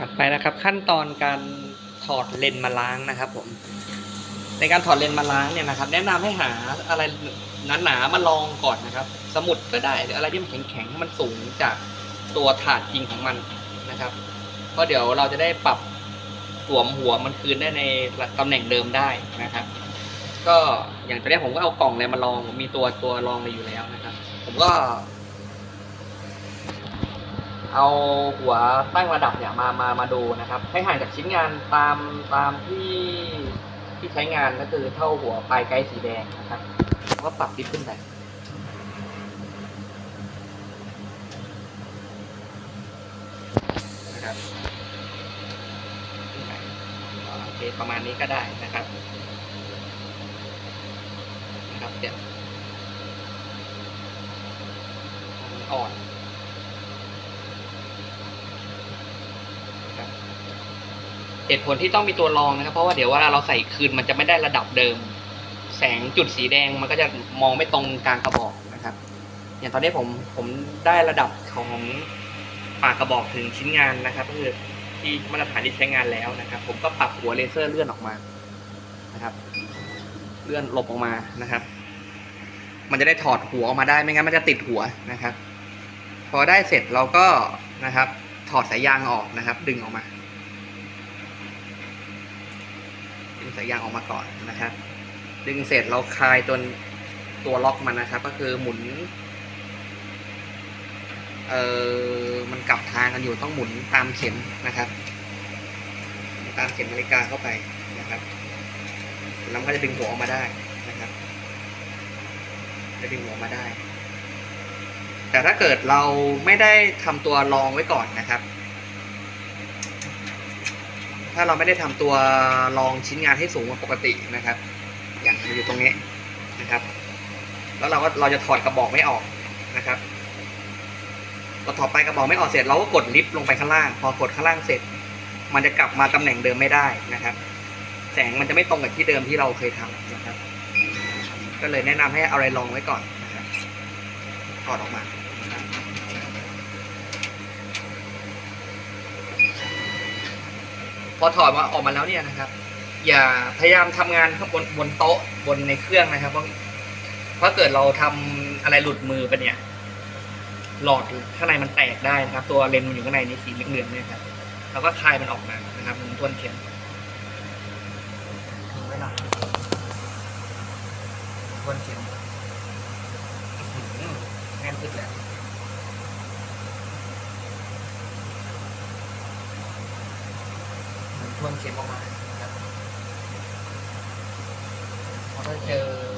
ถัดไปนะครับ ขั้นตอนการถอดเลนมาล้างนะครับผม ในการถอดเลนมาล้างเนี่ยนะครับ แนะนำให้หาอะไรหนาๆมาลองก่อนนะครับ สมุดก็ได้หรืออะไรที่มันแข็งๆมันสูงจากตัวถาดจริงของมันนะครับเพราะเดี๋ยวเราจะได้ปรับสวมหัวมันคืนได้ในตำแหน่งเดิมได้นะครับ ก็อย่างตอนนี้ผมก็เอากล่องอะไรมาลองผมมีตัวตัวลองเลยอยู่แล้วนะครับ ผมก็ เอาหัวตั้งระดับเนี่ยมามามาดูนะครับ ให้ห่างจากชิ้นงานตามตามที่ที่ใช้งานก็คือเท่าหัวปลายไกด์สีแดงนะครับแล้วก็ปรับดิฟขึ้นไปนะครับโอเคประมาณนี้ก็ได้นะครับนะครับเดี๋ยวอ่อน เหตุผลที่ต้องมีตัวรองนะครับ เพราะว่าเดี๋ยวเวลาเราใส่คืนมันจะไม่ได้ระดับเดิม แสงจุดสีแดงมันก็จะมองไม่ตรงกลางกระบอกนะครับ อย่างตอนนี้ผมผมได้ระดับของปากกระบอกถึงชิ้นงานนะครับ ก็คือที่มาตรฐานที่ใช้งานแล้วนะครับ ผมก็ปรับหัวเลเซอร์เลื่อนออกมานะครับ เลื่อนหลบออกมานะครับ มันจะได้ถอดหัวออกมาได้ไม่งั้นมันจะติดหัวนะครับ พอได้เสร็จเราก็นะครับ ถอดสายยางออกนะครับ ดึงออกมา ดึง สายยางออกมาก่อนนะครับ ดึงเสร็จเราคลายตัวตัวล็อกมันนะครับ ก็คือหมุนเออมันกลับทางกันอยู่ต้องหมุนตามเข็มนะครับ ตามเข็มนาฬิกาเข้าไปนะครับแล้วก็จะดึงหัวออกมาได้นะครับจะดึงหัวออกมาได้ แต่ถ้าเกิดเราไม่ได้ทำตัวรองไว้ก่อนนะครับ ถ้าเราไม่ได้ทำตัวรองชิ้นงานให้สูงกว่าปกตินะครับ อย่างอยู่ตรงนี้นะครับ แล้วเราก็เราจะถอดกระบอกไม่ออกนะครับเราถอดไปกระบอกไม่ออกเสร็จเราก็กดลิฟต์ลงไปข้างล่าง พอกดข้างล่างเสร็จ มันจะกลับมาตำแหน่งเดิมไม่ได้นะครับ แสงมันจะไม่ตรงกับที่เดิมที่เราเคยทำนะครับ ก็เลยแนะนำให้เอาอะไรรองไว้ก่อนนะครับถอดออกมานะครับ พอถอดมาออกมาแล้วเนี่ยนะครับ อย่าพยายามทำงานข้างบนบนโต๊ะบนในเครื่องนะครับเพราะเพราะเกิดเราทำอะไรหลุดมือไปเนี่ย หลอดข้างในมันแตกได้นะครับ ตัวเลนส์มันอยู่ข้างในนี่สีเหลืองๆเนี่ยครับเราก็คลายมันออกมานะครับมุนทวนเข็มทิ้งไว้หน่อยทวนเข็มอื้อหือแน่นขึ้นแล้ว มุนทวนเข็มออกมาครับเราก็เจอ